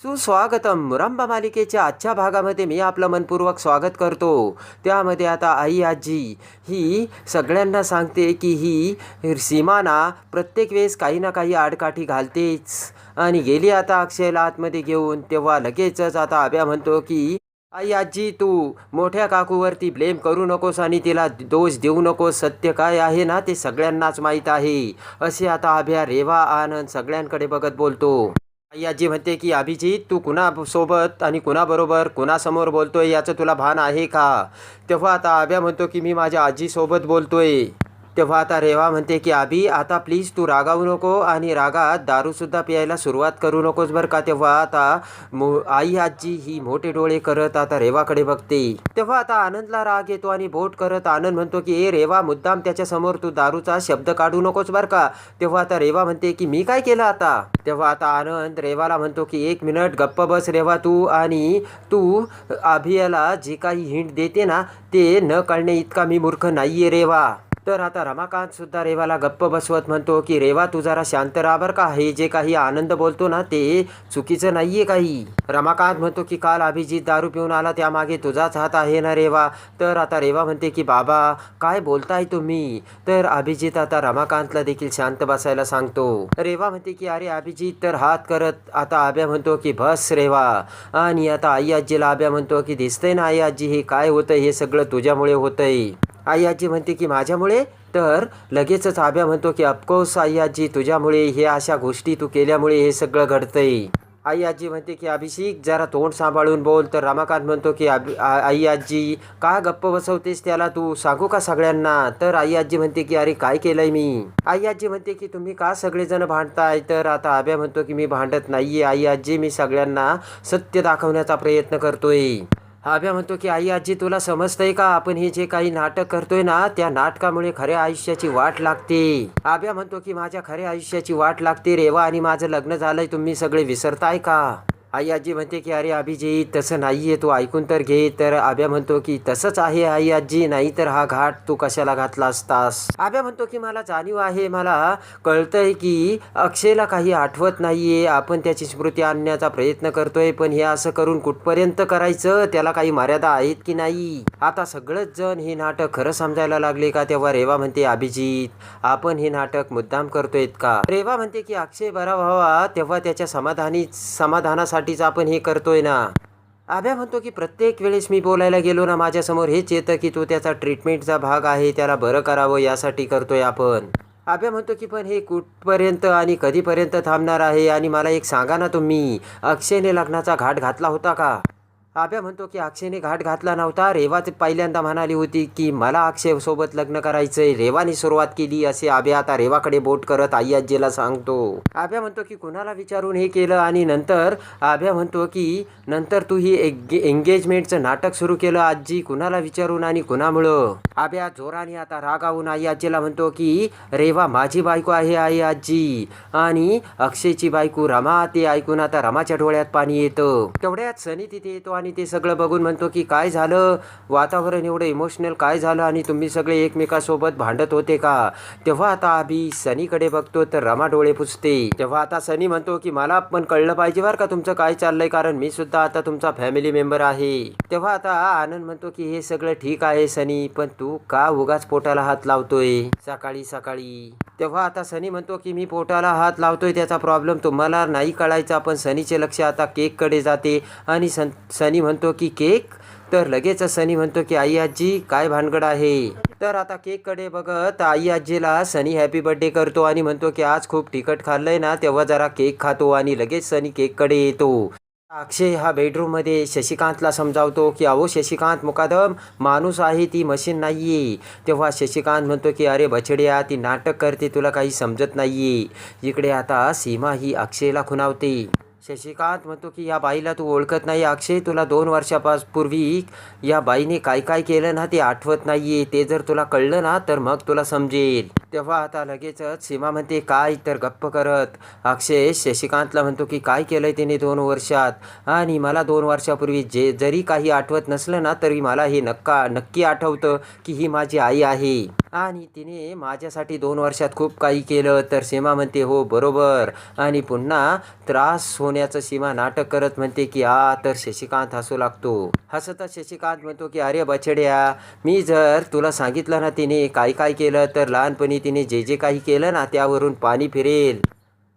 सुस्वागतम मुरंबा मालिकेच्या आजच्या भागामध्ये मी आपलं मनपूर्वक स्वागत करतो. त्यामध्ये आता आई आजी ही सगळ्यांना सांगते की ही सीमाना प्रत्येक वेळेस काही ना काही आडकाठी घालतेच. आणि गेली आता अक्षयला आतमध्ये घेऊन तेव्हा लगेचच आता आब्या म्हणतो की आई आजी तू मोठ्या काकूवरती ब्लेम करू नकोस आणि तिला दोष देऊ नकोस. सत्य काय आहे ना ते सगळ्यांनाच माहीत आहे. असे आता आभ्या रेवा आनंद सगळ्यांकडे बघत बोलतो. आई आजी म्हणते की अभिजित तू कुणासोबत आणि कुणाबरोबर कुणासमोर बोलतोय याचं तुला भान आहे का? तेव्हा आता आभ्या म्हणतो की मी माझ्या आजीसोबत बोलतोय. तेव्हा आता रेवा म्हणते की आभी आता प्लीज तू रागावू नको आणि रागात दारूसुद्धा प्यायला सुरुवात करू नकोस बरं का? तेव्हा आता मो आई आजी ही मोठे डोळे करत आता रेवाकडे बघते. तेव्हा आता आनंदला राग येतो आणि बोट करत आनंद म्हणतो की ए रेवा मुद्दाम त्याच्यासमोर तू दारूचा शब्द काढू नकोस बरं का? तेव्हा आता रेवा म्हणते की मी काय केलं आता? तेव्हा आता आनंद रेवाला म्हणतो की एक मिनिट गप्प बस रेवा तू आणि तू आभियाला जे काही हिंट देते ना ते न कळणे इतका मी मूर्ख नाहीये रेवा. तर आता रमाकांत सुद्धा रेवाला गप्प बसवत म्हणतो की रेवा तू जरा शांत राहा का. हे जे काही आनंद बोलतो ना ते चुकीचं नाहीये काही. रमाकांत म्हणतो की काल अभिजित दारू पिऊन आला त्यामागे तुझाच हात आहे ना रेवा. तर आता रेवा म्हणते की बाबा काय बोलताय तुम्ही? तर अभिजित आता रमाकांतला देखील शांत बसायला सांगतो. रेवा म्हणते की अरे अभिजित तर हात करत आता आब्या म्हणतो की बस रेवा. आणि आता आई आजीला आब्या म्हणतो की दिसतंय ना आई आजी हे काय होतं हे सगळं तुझ्यामुळे होतंय. आई आजी म्हणते की माझ्यामुळे? तर लगेचच आभ्या म्हणतो की अफकोर्स आई आजी तुझ्यामुळे हे अशा गोष्टी तू केल्यामुळे हे सगळं घडतंय. आई आजी म्हणते की अभिषेक जरा तोंड सांभाळून बोल. तर रमाकांत म्हणतो की अभि आई आजी का गप्प बसवतेस त्याला तू? सांगू का सगळ्यांना? तर आई आजी म्हणते की अरे काय केलंय मी? आई आजी म्हणते की तुम्ही का सगळेजण भांडताय? तर आता आब्या म्हणतो की मी भांडत नाहीये आई आजी मी सगळ्यांना सत्य दाखवण्याचा प्रयत्न करतोय. अभ्या म्हणतो की आई आजी तुला समजतंय का? आपण हे जे काही नाटक करतोय ना त्या नाटकामुळे खऱ्या आयुष्याची वाट लागते. आभ्या म्हणतो की माझ्या खऱ्या आयुष्याची वाट लागते रेवा आणि माझं लग्न झालंय तुम्ही सगळे विसरताय का? आई आजी म्हणते की अरे अभिजित तसं नाहीये तू ऐकून तर घे. तर आब्या म्हणतो की तसंच आहे आई आजी नाही तर हा घाट तू कशाला घातला असतास? आब्या म्हणतो की मला जाणीव आहे मला कळतंय की अक्षयला काही आठवत नाहीये. आपण त्याची स्मृती आणण्याचा प्रयत्न करतोय पण हे असं करून कुठपर्यंत करायचं? त्याला काही मर्यादा आहेत की नाही? आता सगळंच जण हे नाटक खरं समजायला लागले का तेव्हा रेवा म्हणते अभिजित आपण हे नाटक मुद्दाम करतोय का? रेवा म्हणते की अक्षय बरा व्हावा. तेव्हा त्याच्या समाधानी समाधानासाठी समाधानासाठीच आपण हे करतोय ना. आभ्या म्हणतो की प्रत्येक वेळेस मी बोलायला गेलो ना माझ्यासमोर हेच येतं की तो त्याचा ट्रीटमेंटचा भाग आहे त्याला बरं करावं यासाठी करतोय आपण. आभ्या म्हणतो की पण हे कुठपर्यंत आणि कधीपर्यंत थांबणार आहे? आणि मला एक सांगा ना तुम्ही अक्षयने लग्नाचा घाट घातला होता का? आभ्या म्हणतो की अक्षयने घाट घातला नव्हता. रेवाच पहिल्यांदा म्हणाली होती की मला अक्षय सोबत लग्न करायचंय. रेवाने सुरुवात केली असे आभ्या आता रेवाकडे बोट करत आई आजीला सांगतो. आभ्या म्हणतो की कुणाला विचारून हे केलं आणि नंतर? आभ्या म्हणतो की नंतर तू ही एंगे एंगेजमेंटचं नाटक सुरू केलं आजी कुणाला विचारून आणि कुणामुळं? आभ्या जोराने आता रागावून आई आजीला म्हणतो की रेवा माझी बायको आहे आई आजी आणि अक्षयची बायको रमा ते ऐकून आता रमाच्या डोळ्यात पाणी येतं. तेवढ्यात सनी तिथे येतो आणि ते सगळं बघून म्हणतो की काय झालं? वातावरण एवढं इमोशनल काय झालं आणि तुम्ही सगळे एकमेकासोबत भांडत होते का? तेव्हा आता अभि सनीकडे बघतो तर रमा डोळे पुसते. तेव्हा आता सनी म्हणतो की मला पण कळलं पाहिजे बरं का तुमचं काय चाललंय कारण मी सुद्धा आता तुमचा फॅमिली मेंबर आहे. तेव्हा आता आनंद म्हणतो की हे सगळं ठीक आहे सनी पण तू का उगाच पोटाला हात लावतोय? सकाळी सकाळी. तेव्हा आता सनी म्हणतो की मी पोटाला हात लावतोय त्याचा प्रॉब्लेम तुम्हाला नाही कळायचा पण सनीचे लक्ष आता केककडे जाते आणि सन सनी म्हणतो की केक? तर लगेच सनी म्हणतो की आई आजी काय भानगड आहे? तर आता केककडे बघत आई आजीला सनी हॅपी बर्थडे करतो आणि म्हणतो की आज खूप तिखट खाल्लंय ना तेव्हा जरा केक खातो. आणि लगेच सनी केककडे येतो. अक्षय हा बेडरूममध्ये शशिकांतला समजावतो की अहो शशिकांत मुकादम माणूस आहे ती मशीन नाहीये. तेव्हा शशिकांत म्हणतो की अरे बछड्या ती नाटक करते तुला काही समजत नाहीये. इकडे आता सीमा ही अक्षयला खुणावते. शशिकांत म्हणतो की या बाईला तू ओळखत नाही अक्षय तुला दोन वर्षापास पूर्वी या बाईने काय काय केलं ना ते आठवत नाही आहे ते जर तुला कळलं ना तर मग तुला समजेल. तेव्हा आता लगेचच सीमा म्हणते काय तर गप्प करत. अक्षय शशिकांतला म्हणतो की काय केलंय तिने दोन वर्षात? आणि मला दोन वर्षापूर्वी जे जरी काही आठवत नसलं ना तरी मला हे नक्का नक्की आठवतं की ही माझी आई आहे. आणि तिने माझ्यासाठी दोन वर्षात खूप काही केलं. तर सीमा म्हणते हो बरोबर. आणि पुन्हा त्रास होण्याचं सीमा नाटक करत म्हणते की आ तर शशिकांत हसू लागतो. हसता शशिकांत म्हणतो की अरे बछड्या मी जर तुला सांगितलं ना तिने काय काय केलं तर लहानपणी तिने जे जे काही केलं ना त्यावरून पाणी फिरेल.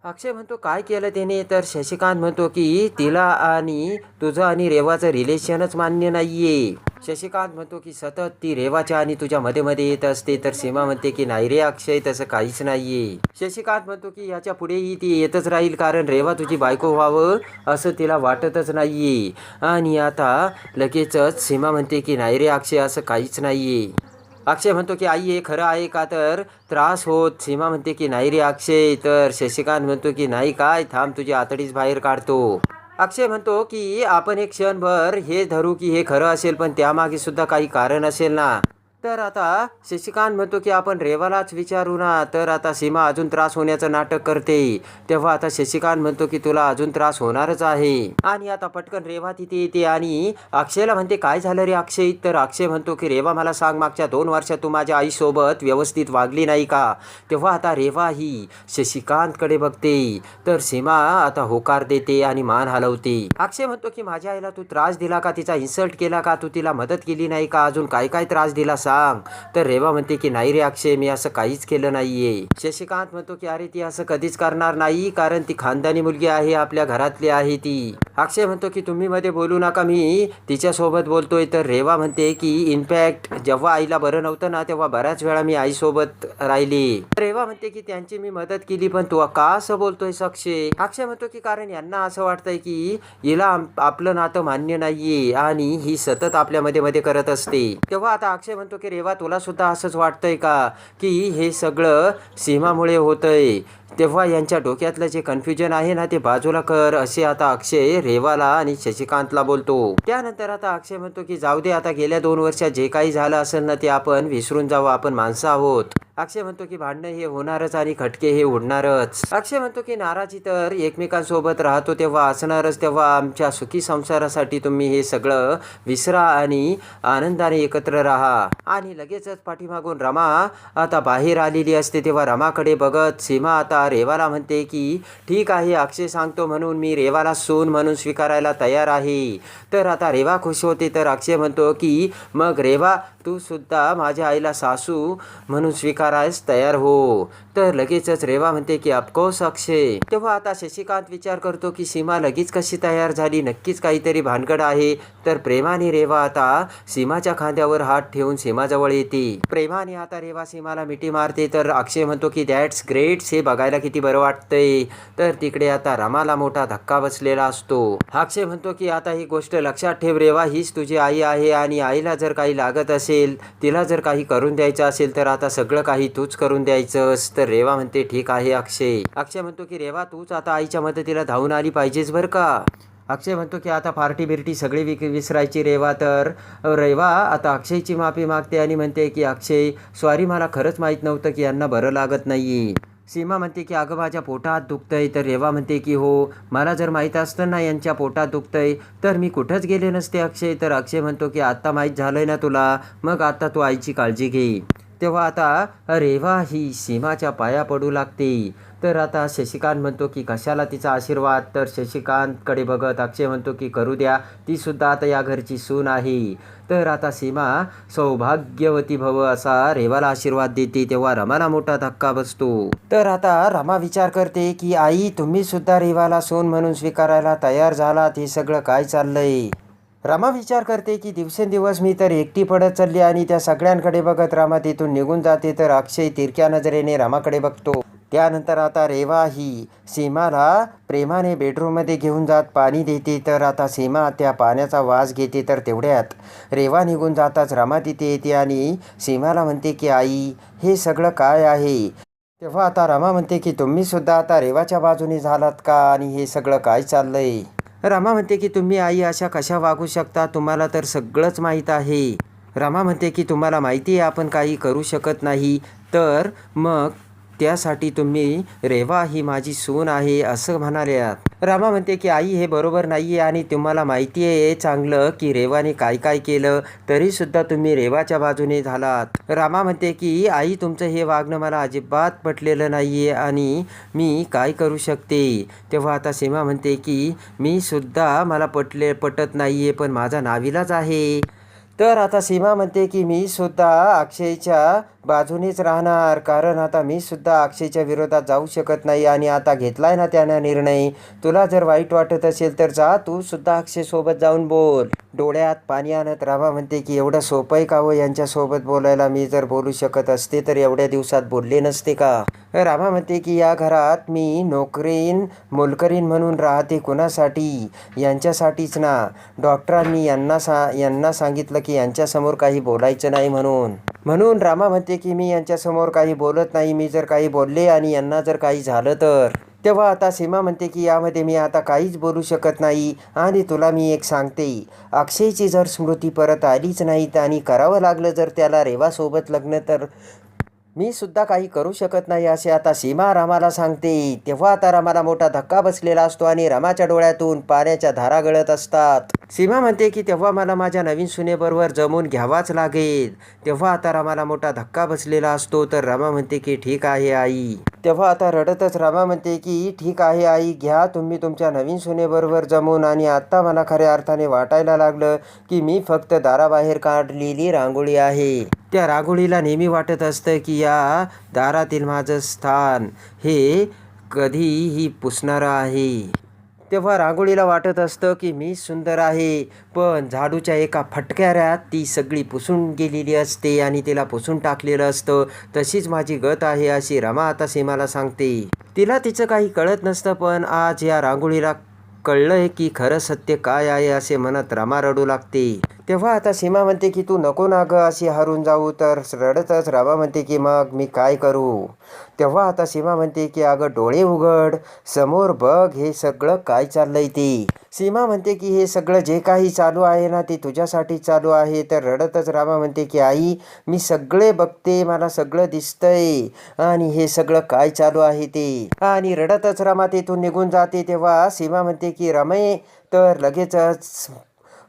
अक्षय म्हणतो काय केलं त्याने तर शशिकांत म्हणतो की तिला आणि तुझं आणि रेवाचं रिलेशनच मान्य नाहीये. शशिकांत म्हणतो की सतत ती रेवाच्या आणि तुझ्या मध्ये मध्ये येत असते. तर सीमा म्हणते की नाही रे अक्षय तसं काहीच नाहीये. शशिकांत म्हणतो की याच्या पुढेही ती येतच राहील कारण रेवा तुझी बायको व्हावं असं तिला वाटतच नाहीये. आणि आता लगेचच सीमा म्हणते की नाही रे अक्षय असं काहीच नाहीये. अक्षय म्हणतो की आई हे खरं आहे का तर त्रास होत. सीमा म्हणते की नाही रे अक्षय तर शशिकांत म्हणतो की नाही काय थांब तुझी आतडीच बाहेर काढतो. अक्षय म्हणतो की आपण एक क्षणभर हे धरू की हे खरं असेल पण त्यामागे सुद्धा काही कारण असेल ना. तर आता शशिकांत म्हणतो की आपण रेवालाच विचारू ना. तर आता सीमा अजून त्रास होण्याचं नाटक करते. तेव्हा आता शशिकांत म्हणतो की तुला अजून त्रास होणारच आहे. आणि आता पटकन रेवा तिथे येते आणि अक्षयला म्हणते काय झालं रे अक्षय? तर अक्षय म्हणतो की रेवा मला सांग मागच्या दोन वर्षात तू माझ्या आईसोबत व्यवस्थित वागली नाही का? तेव्हा आता रेवा ही शशिकांतकडे बघते. तर सीमा आता होकार देते आणि मान हलवते. अक्षय म्हणतो की माझ्या आईला तू त्रास दिला का? तिचा इन्सल्ट केला का? तू तिला मदत केली नाही का? अजून काय काय त्रास दिला सांग तर रेवा म्हणते की नाही रे अक्षय मी असं काहीच केलं नाहीये. शशिकांत म्हणतो की अरे ती असं कधीच करणार नाही कारण ती खानदानी मुलगी आहे आपल्या घरातली आहे ती. अक्षय म्हणतो की तुम्ही मध्ये बोलू नका मी तिच्यासोबत बोलतोय. तर रेवा म्हणते की इनफॅक्ट जेव्हा आईला बरं नव्हतं ना तेव्हा बऱ्याच वेळा मी आईसोबत राहिली. रेवा म्हणते की त्यांची मी मदत केली पण तू का असं बोलतोय अक्षय? अक्षय म्हणतो की कारण यांना असं वाटतंय की हिला आपलं नातं मान्य नाहीये आणि ही सतत आपल्या मध्ये मध्ये करत असते. तेव्हा आता अक्षय म्हणतो की रेवा तुला सुद्धा असंच वाटतंय का की हे सगळं सीमामुळे होतंय? तेव्हा यांच्या डोक्यातलं जे कन्फ्युजन आहे ना ते बाजूला कर असे आता अक्षय रेवाला आणि शशिकांतला बोलतो. त्यानंतर आता अक्षय म्हणतो की जाऊ दे आता गेल्या दोन वर्षात जे काही झालं असेल ना ते आपण विसरून जावं आपण माणसं आहोत. अक्षय म्हणतो की भांडणं हे होणारच आणि खटके हे उडणारच. अक्षय म्हणतो की नाराजी तर एकमेकांसोबत राहतो तेव्हा असणारच तेव्हा आमच्या सुखी संसारासाठी तुम्ही हे सगळं विसरा आणि आनंदाने एकत्र राहा. आणि लगेचच पाठीमागून रमा आता बाहेर आलेली असते तेव्हा रमाकडे बघत सीमा आता रेवाला म्हणते की ठीक आहे अक्षय सांगतो म्हणून मी रेवाला सून म्हणून स्वीकारायला तयार आहे. तर आता रेवा खुश होते तर अक्षय म्हणतो की मग रेवा तू सुद्धा माझ्या आईला सासू म्हणून स्वीकारायस तयार हो. तर लगेचच रेवा म्हणते की अफकोर्स अक्षय तेव्हा आता शशिकांत विचार करतो की सीमा लगेच कशी तयार झाली? नक्कीच काहीतरी भानगड आहे. तर प्रेमाने रेवा आता सीमाच्या खांद्यावर हात ठेवून सीमाजवळ येते. प्रेमाने आता रेवा सीमाला मिठी मारते तर अक्षय म्हणतो की दॅट्स ग्रेट्स हे बघायला किती बरं वाटतंय. तर तिकडे आता रमाला मोठा धक्का बसलेला असतो. अक्षय म्हणतो की आता ही गोष्ट लक्षात ठेव रेवा हीच तुझी आई आहे आणि आईला जर काही लागत असेल तिला जर काही करून द्यायचं असेल तर आता सगळं काही तूच करून द्यायचंस. तर तर रेवा म्हणते ठीक आहे अक्षय. अक्षय म्हणतो की रेवा तूच आता आईच्या मदतीला धावून आली पाहिजेस बरं का. अक्षय म्हणतो की आता पार्टी बिर्टी सगळी विक विसरायची रेवा तर. रेवा आता अक्षयची माफी मागते. आणि म्हणते की अक्षय सॉरी मला खरंच माहीत नव्हतं की यांना बरं लागत नाही सीमा म्हणते की अगं माझ्या पोटात दुखतंय. तर रेवा म्हणते की हो मला जर माहीत असतं ना यांच्या पोटात दुखतंय तर मी कुठंच गेले नसते अक्षय. तर अक्षय म्हणतो की आत्ता माहीत झालंय ना तुला मग आता तू आईची काळजी घे. तेव्हा आता रेवा ही सीमाच्या पाया पडू लागते. तर आता शशिकांत म्हणतो की कशाला तिचा आशीर्वाद? तर शशिकांतकडे बघत अक्षय म्हणतो की करू द्या ती सुद्धा आता या घरची सून आहे. तर आता सीमा सौभाग्यवती भव असा रेवाला आशीर्वाद देते तेव्हा रमाला मोठा धक्का बसतो. तर आता रमा विचार करते की आई तुम्ही सुद्धा रेवाला सोन म्हणून स्वीकारायला तयार झालात हे सगळं काय चाललंय? रमा विचार करते की दिवसेंदिवस मी तर एकटी पडत चालली आणि त्या सगळ्यांकडे बघत रमा तिथून निघून जाते तर अक्षय तिरक्या नजरेने रमाकडे बघतो. त्यानंतर आता रेवा ही सीमाला प्रेमाने बेडरूममध्ये घेऊन जात पाणी देते तर आता सीमा त्या पाण्याचा वास घेते तर तेवढ्यात रेवा निघून जाताच रमा तिथे येते आणि सीमाला म्हणते की आई हे सगळं काय आहे? तेव्हा आता रमा म्हणते की तुम्हीसुद्धा आता रेवाच्या बाजूने झालात का आणि हे सगळं काय चाललं आहे रमा म्हणते की तुम्ही आई अशा कशा वागू शकता? तुम्हाला तर सगळंच माहीत आहे. रमा म्हणते की तुम्हाला माहिती आहे आपण काही करू शकत नाही. तर मग त्यासाठी तुम्ही रेवा ही माझी सून आहे असं म्हणाल्यात रामा म्हणते की आई हे बरोबर नाही आहे आणि तुम्हाला माहिती आहे चांगलं की रेवाने काय काय केलं तरीसुद्धा तुम्ही रेवाच्या बाजूने झालात. रामा म्हणते की आई तुमचं हे वागणं मला अजिबात पटलेलं नाही आहे आणि मी काय करू शकते? तेव्हा आता सीमा म्हणते की मी सुद्धा मला पटले पटत नाही आहे पण माझा नाविलाच आहे. तर आता सीमा म्हणते की मी सुद्धा अक्षयच्या बाजूनेच राहणार. कारण आता मी सुद्धा अक्षयच्या विरोधात जाऊ शकत नाही आणि आता घेतलाय ना त्यानं निर्णय. तुला जर वाईट वाटत असेल तर जा तू सुद्धा अक्षयसोबत जाऊन बोल. डोळ्यात पाणी आणत राभा म्हणते की एवढं सोपं आहे का हो यांच्यासोबत बोलायला? मी जर बोलू शकत असते तर एवढ्या दिवसात बोलले नसते का? राभा म्हणते की या घरात मी नोकरीन मोलकरीन म्हणून राहते कुणासाठी? यांच्यासाठीच ना. डॉक्टरांनी यांना सा यांना सांगितलं की यांच्यासमोर काही बोलायचं नाही म्हणून. म्हणून रामा म्हणते की मी यांच्यासमोर काही बोलत नाही. मी जर काही बोलले आणि यांना जर काही झालं तर. तेव्हा आता सीमा म्हणते की यामध्ये मी आता काहीच बोलू शकत नाही आणि तुला मी एक सांगते. अक्षयची जर स्मृती परत आलीच नाही तर आणि करावं लागलं जर त्याला रेवासोबत लग्न तर मी सुद्धा काही करू शकत नाही असे आता सीमा रामाला सांगते. तेव्हा आता रामाला मोठा धक्का बसलेला असतो आणि रामाच्या डोळ्यातून पाण्याच्या धारा गळत असतात. सीमा म्हणते की तेव्हा मला माझ्या नवीन सुनेबरोबर जमून घ्यावाच लागेल. तेव्हा आता रामाला मोठा धक्का बसलेला असतो. तर रामा म्हणते की ठीक आहे आई. तेव्हा आता रडतच रामा म्हणते की ठीक आहे आई घ्या तुम्ही तुमच्या नवीन सुनेबरोबर जमून. आणि आत्ता मला खऱ्या अर्थाने वाटायला लागलं की मी फक्त दाराबाहेर काढलेली रांगोळी आहे. त्या रांगोळीला नेहमी वाटत असतं की या दारातील माझं स्थान हे कधीही पुसणारं आहे. तेव्हा रांगोळीला वाटत असतं की मी सुंदर आहे. पण झाडूच्या एका फटक्याऱ्यात ती सगळी पुसून गेलेली असते आणि तिला पुसून टाकलेलं असतं. तशीच माझी गत आहे अशी रमा आता सीमाला सांगते. तिला तिचं काही कळत नसतं पण आज या रांगोळीला कळलंय की खरं सत्य काय आहे असे मनात रमा रडू लागते. तेव्हा आता सीमा म्हणते की तू नको ना गं अशी हरून जाऊ तर रडतच रामा म्हणते की मग मी काय करू? तेव्हा आता सीमा म्हणते की अगं डोळे उघड समोर बघ हे सगळं काय चाललंय ते? सीमा म्हणते की हे सगळं जे काही चालू आहे ना ते तुझ्यासाठी चालू आहे. तर रडतच रामा म्हणते की आई मी सगळे बघते मला सगळं दिसतंय. आणि हे सगळं काय चालू आहे ते? आणि रडतच रामा तिथून निघून जाते. तेव्हा सीमा म्हणते की रमे तर लगेचच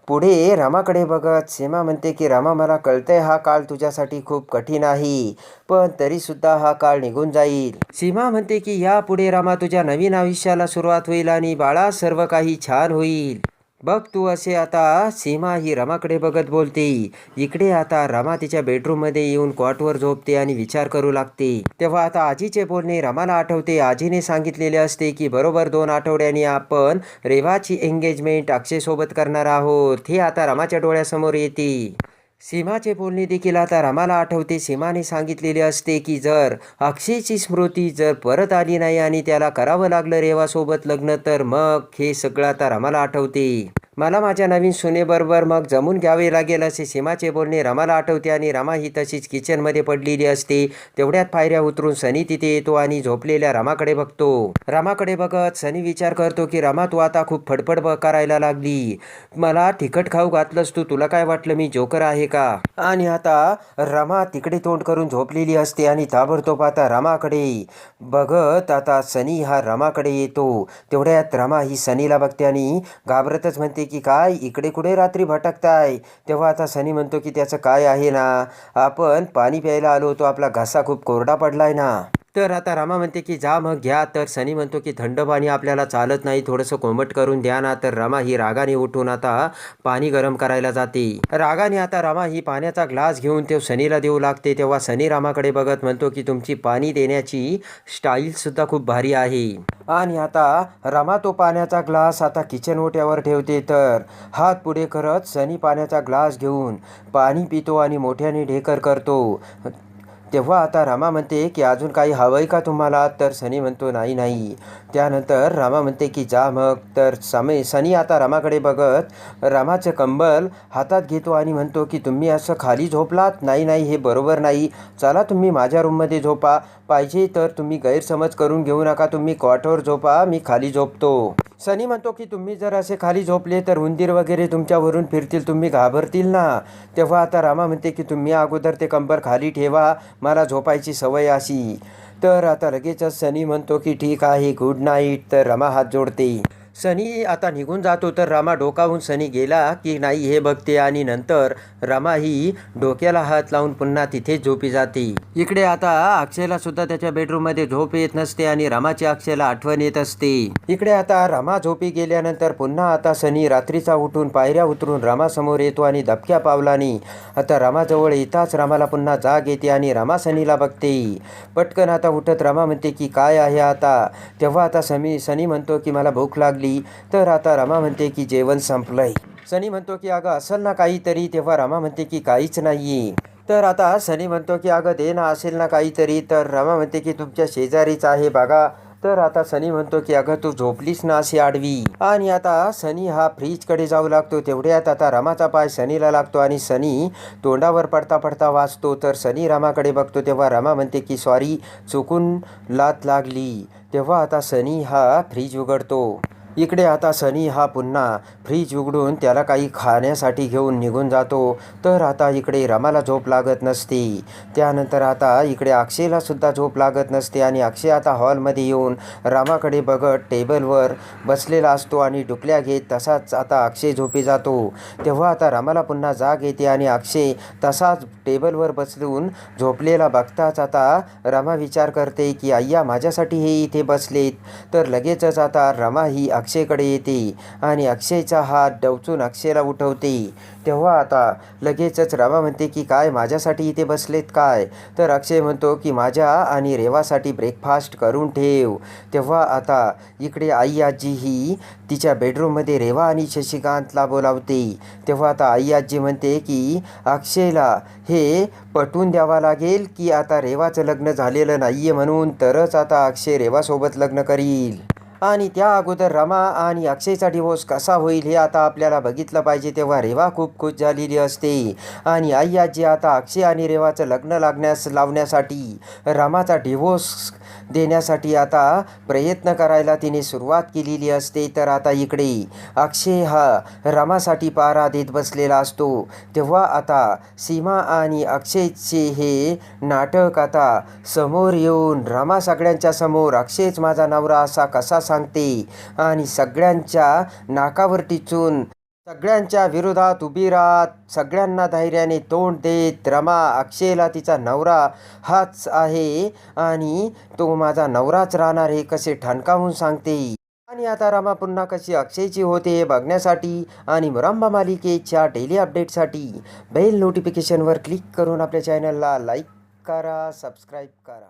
पुढे रामाकडे बघत सीमा म्हणते की रामा मला कळतंय हा काळ तुझ्यासाठी खूप कठीण आहे पण तरीसुद्धा हा काळ निघून जाईल. सीमा म्हणते की यापुढे रामा तुझ्या नवीन आयुष्याला सुरुवात होईल आणि बाळा सर्व काही छान होईल. बघ तू असे आता सीमा ही रमाकडे बघत बोलते. इकडे आता रमा तिच्या बेडरूममध्ये येऊन कॉटवर झोपते आणि विचार करू लागते. तेव्हा आता आजीचे बोलणे रमाला आठवते. आजीने सांगितलेले असते की बरोबर दोन आठवड्यांनी आपण रेवाची एंगेजमेंट अक्षयसोबत करणार आहोत. हे आता रमाच्या डोळ्यासमोर येते. सीमाचे बोलणे देखील आता रमाला आठवते. सीमाने सांगितलेले असते की जर अक्षयची स्मृती जर परत आली नाही आणि त्याला करावं लागलं रेवासोबत लग्न तर मग हे सगळं आता रमाला आठवते. मला माझ्या नवीन सुनेबरोबर मग जमून घ्यावे लागेल असे सीमाचे बोलणे रमाला आठवते आणि रमा ही तशीच किचनमध्ये पडलेली असते. तेवढ्यात पायऱ्या उतरून सनी तिथे येतो आणि झोपलेल्या रमाकडे बघतो. रमाकडे बघत सनी विचार करतो की रमा तू आता खूप फडफड करायला लागली. मला तिखट खाऊ घातलंस तू. तुला काय वाटलं मी जोकर आहे का? आणि आता रमा तिकडे तोंड करून झोपलेली असते आणि ताबडतोब आता रमाकडे बघत आता सनी हा रमाकडे येतो. तेवढ्यात रमा ही सनीला बघते आणि घाबरतच म्हणते की काय इकडे कुठे रात्री भटकताय? तेव्हा आता सनी म्हणतो की त्याचं काय आहे ना? आपण पाणी प्यायला आलो होतो आपला घसा खूप कोरडा पडलाय ना. तर आता रामा म्हणते की जा मग घ्या. तर सनी म्हणतो की थंड पाणी आपल्याला चालत नाही थोडंसं कोंबट करून द्या ना. तर रमा ही रागाने उठून आता पाणी गरम करायला जाते. रागाने आता रामा ही पाण्याचा ग्लास घेऊन ते सनीला देऊ लागते. तेव्हा सनी रामाकडे बघत म्हणतो की तुमची पाणी देण्याची स्टाईलसुद्धा खूप भारी आहे. आणि आता रमा तो पाण्याचा ग्लास आता किचन ओट्यावर ठेवते. तर हात पुढे करत सनी पाण्याचा ग्लास घेऊन पाणी पितो आणि मोठ्याने ढेकर करतो. तेव्हा आता रामा म्हणते की अजून काही हवंय का तुम्हाला? तर सनी म्हणतो नाही नाही. त्यानंतर रामा म्हणते की जा मग. तर समय सनी आता रामाकडे बघत रामाचं कंबल हातात घेतो आणि म्हणतो की तुम्ही असं खाली झोपलात? नाही नाही हे बरोबर नाही. चला तुम्ही माझ्या रूममध्ये झोपा. पाहिजे तर तुम्ही गैरसमज करून घेऊ नका. तुम्ही कॉटवर झोपा. मी खाली झोपतो. सनी म्हणतो की तुम्ही जर असे खाली झोपले तर उंदीर वगैरे तुमच्यावरून फिरतील. तुम्ही घाबरतील ना. तेव्हा आता रामा म्हणते की तुम्ही अगोदर ते कंबर खाली ठेवा. मला झोपायची सवय अशी. तर आता लगेचच सनी म्हणतो की ठीक आहे गुड नाईट तर रमा हात जोडते. सनी आता निघून जातो तर रामा डोकावून सनी गेला की नाही हे बघते. आणि नंतर रामा ही डोक्याला हात लावून पुन्हा तिथेच झोपी जाते. इकडे आता अक्षयला सुद्धा त्याच्या बेडरूममध्ये झोप येत नसते आणि रामाची अक्षयला आठवण येत असते. इकडे आता रमा झोपी गेल्यानंतर पुन्हा आता सनी रात्रीचा उठून पायऱ्या उतरून रामासमोर येतो आणि दबक्या पावलानी आता रामाजवळ येताच रामाला पुन्हा जाग येते आणि रामा सनीला बघते. पटकन आता उठत रामा म्हणते की काय आहे आता? तेव्हा आता समी सनी म्हणतो की मला भूक लागली. तर आता रमा म्हणते की जेवण संपलंय. सनी म्हणतो की अगं असेल ना काहीतरी तेव्हा रमा म्हणते की काहीच नाही तर आता सनी म्हणतो की अगं दे ना असेल ना काहीतरी. तर रमा म्हणते की तुमच्या शेजारीच आहे बघा. तर आता सनी म्हणतो की अगं तू झोपलीस ना अशी आडवी? आणि आता सनी हा फ्रीजकडे जाऊ लागतो. तेवढ्यात आता रमाचा पाय सनीला लागतो आणि सनी तोंडावर पडता पडता वाचतो तर सनी रमाकडे बघतो. तेव्हा रमा म्हणते की सॉरी चुकून लात लागली. तेव्हा आता सनी हा फ्रीज उघडतो. इकडे आता सनी हा पुन्हा फ्रीज उघडून त्याला काही खाण्यासाठी घेऊन निघून जातो. तर आता इकडे रमाला झोप लागत नसते. त्यानंतर आता इकडे अक्षयला सुद्धा झोप लागत नसते आणि अक्षय आता हॉलमध्ये येऊन रामाकडे बघत टेबलवर बसलेला असतो आणि डुपल्या घेत तसाच आता अक्षय झोपी जातो. तेव्हा आता रामाला पुन्हा जाग येते आणि अक्षय तसाच टेबलवर बसलून झोपलेला बघताच आता रमा विचार करते की अय्या माझ्यासाठी हे इथे बसलेत. तर लगेचच आता रमा ही अक्षयकडे येते आणि अक्षयचा हात डवचून अक्षयला उठवते. तेव्हा आता लगेचच रमा म्हणते की काय माझ्यासाठी इथे बसलेत काय? तर अक्षय म्हणतो की माझ्या आणि रेवासाठी ब्रेकफास्ट करून ठेव. तेव्हा आता इकडे आई आजी ही तिच्या बेडरूममध्ये रेवा आणि शशिकांतला बोलावते. तेव्हा आता आई आजी म्हणते की अक्षयला हे पटवून द्यावा लागेल की आता रेवाचं लग्न झालेलं नाही आहे म्हणून तरच आता अक्षय रेवासोबत लग्न करील. आणि त्या अगोदर रमा आणि अक्षयचा डिवोर्स कसा होईल हे आता आपल्याला बघितलं पाहिजे तेव्हा रेवा खूप खुश झालेली असते. आणि आई आजी आता अक्षय आणि रेवाचं लग्न लागण्यास लावण्यासाठी रमाचा डिवोर्स देण्यासाठी आता प्रयत्न करायला तिने सुरुवात केलेली असते तर आता इकडे अक्षय हा रमासाठी पारा देत बसलेला असतो. तेव्हा आता सीमा आणि अक्षयचे हे नाटक आता समोर येऊन रमा सगळ्यांच्या समोर अक्षयच माझा नवरा असा कसा सांगते? आणि सगळ्यांच्या नाकावर टिचून सगळ्यांच्या विरोधात उभी राहत सगळ्यांना धैर्याने तोंड देत रमा अक्षयला तिचा नवरा हाच आहे आणि तो माझा नवराच राहणार हे कसे ठणकावून सांगते. आणि आता रमा पुन्हा कशी अक्षयची होते हे बघण्यासाठी आणि मुरांबा मालिकेच्या डेली अपडेटसाठी बेल नोटिफिकेशनवर क्लिक करून आपल्या चॅनलला लाईक करा सबस्क्राईब करा.